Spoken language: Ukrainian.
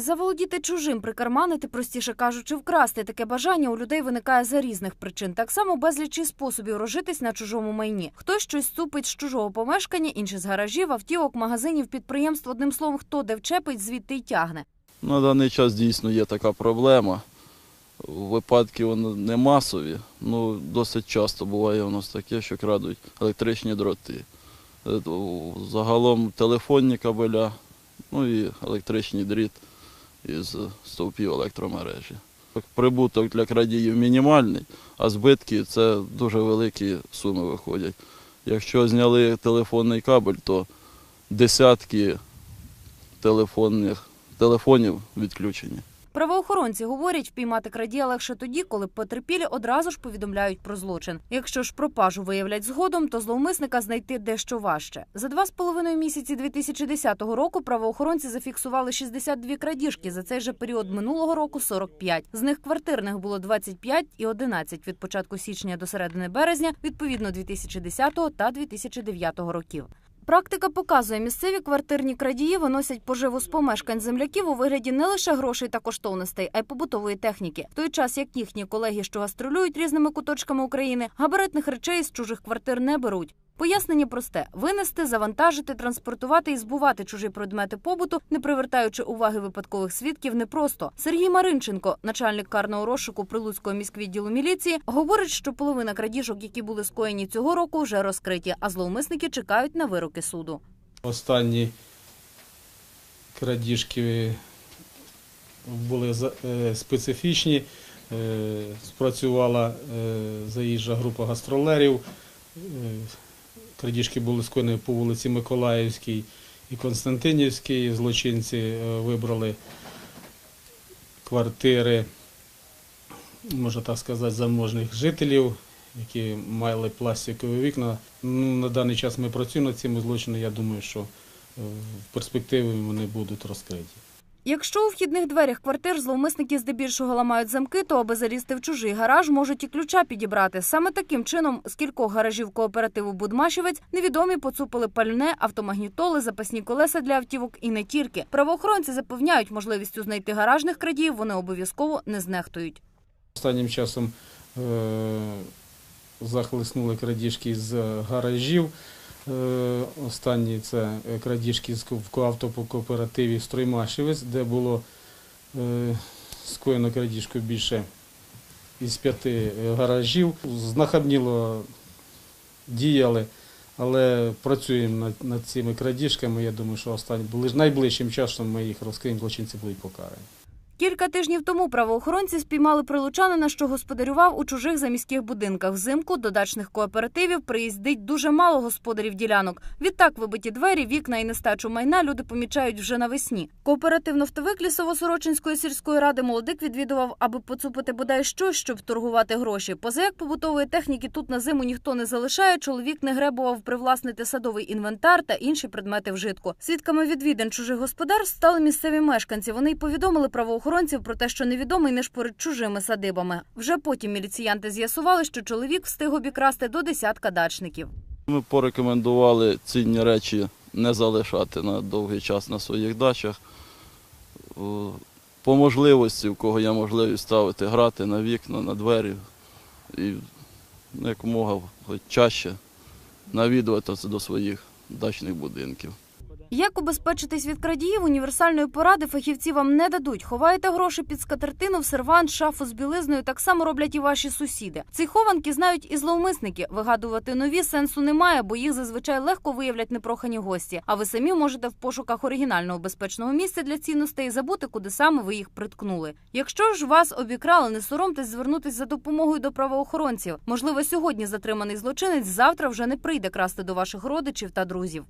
Заволодіти чужим, прикарманити, простіше кажучи, вкрасти таке бажання у людей виникає за різних причин. Так само безлічі способів розжитись на чужому майні. Хтось щось ступить з чужого помешкання, інші з гаражів, автівок, магазинів, підприємств. Одним словом, хто де вчепить, звідти й тягне. На даний час дійсно є така проблема. Випадки вони не масові, ну досить часто буває у нас таке, що крадуть електричні дроти. Е, Загалом телефонні кабеля, ну і електричний дріт із стовпів електромережі. Прибуток для крадіїв мінімальний, а збитки це дуже великі суми виходять. Якщо зняли телефонний кабель, то десятки телефонних, телефонів відключені. Правоохоронці говорять, впіймати крадія легше тоді, коли потерпілі одразу ж повідомляють про злочин. Якщо ж пропажу виявлять згодом, то зловмисника знайти дещо важче. За два з половиною місяці 2010 року правоохоронці зафіксували 62 крадіжки. За цей же період минулого року 45. З них квартирних було 25 і 11 від початку січня до середини березня, відповідно 2010 та 2009 років. Практика показує, місцеві квартирні крадії виносять поживу з помешкань земляків у вигляді не лише грошей та коштовностей, а й побутової техніки. В той час як їхні колеги, що гастролюють різними куточками України, габаритних речей з чужих квартир не беруть. Пояснення просте: винести, завантажити, транспортувати і збувати чужі предмети побуту, не привертаючи уваги випадкових свідків, непросто. Сергій Маринченко, начальник карного розшуку Прилуцького міськвідділу міліції, говорить, що половина крадіжок, які були скоєні цього року, вже розкриті, а зловмисники чекають на вироки суду. Останні крадіжки були за- е, специфічні. Е, Спрацювала е, заїжджа група гастролерів. Крадіжки були скоєні по вулиці Миколаївській і Константинівській. Злочинці е, вибрали квартири, можна так сказати, заможних жителів, які мали пластикові вікна. Ну, на даний час ми працюємо над цими злочинами. Я думаю, що е, в перспективі вони будуть розкриті. Якщо у вхідних дверях квартир зловмисники здебільшого ламають замки, то аби залізти в чужий гараж, можуть і ключа підібрати. Саме таким чином з кількох гаражів кооперативу Будмашівець невідомі поцупили пальне, автомагнітоли, запасні колеса для автівок і не тільки. Правоохоронці запевняють, можливістю знайти гаражних крадіїв вони обов'язково не знехтують. Останнім часом е, захлеснули крадіжки з гаражів. Е, Останні це е, крадіжки в автокооперативі Строймашівець, де було е, скоєно крадіжку більше із п'яти гаражів. Знахабніло діяли, але працюємо над, над цими крадіжками. Я думаю, що останні найближчим часом ми їх розкриємо, злочинці будуть покарані. Кілька тижнів тому правоохоронці спіймали прилучанина, що господарював у чужих заміських будинках. Взимку до дачних кооперативів приїздить дуже мало господарів ділянок. Відтак вибиті двері, вікна і нестачу майна люди помічають вже навесні. Кооператив «Нафтовик» Лісово-Сорочинської сільської ради молодик відвідував, аби поцупити бодай щось, щоб торгувати гроші. Поза як побутової техніки тут на зиму ніхто не залишає. Чоловік не гребував привласнити садовий інвентар та інші предмети вжитку. Свідками відвідин чужих господарств стали місцеві мешканці. Вони й повідомили правоохоронців про те, що невідомий не шпорить чужими садибами. Вже потім міліціянти з'ясували, що чоловік встиг обікрасти до десятка дачників. Ми порекомендували цінні речі не залишати на довгий час на своїх дачах. По можливості, у кого є можливість ставити грати на вікна, на двері і якомога чаще навідуватися до своїх дачних будинків. Як убезпечитись від крадіїв, універсальної поради фахівці вам не дадуть. Ховаєте гроші під скатертину, в сервант, шафу з білизною. Так само роблять і ваші сусіди. Ці хованки знають і зловмисники. Вигадувати нові сенсу немає, бо їх зазвичай легко виявлять непрохані гості. А ви самі можете в пошуках оригінального безпечного місця для цінностей забути, куди саме ви їх приткнули. Якщо ж вас обікрали, не соромтесь звернутись за допомогою до правоохоронців. Можливо, сьогодні затриманий злочинець завтра вже не прийде красти до ваших родичів та друзів.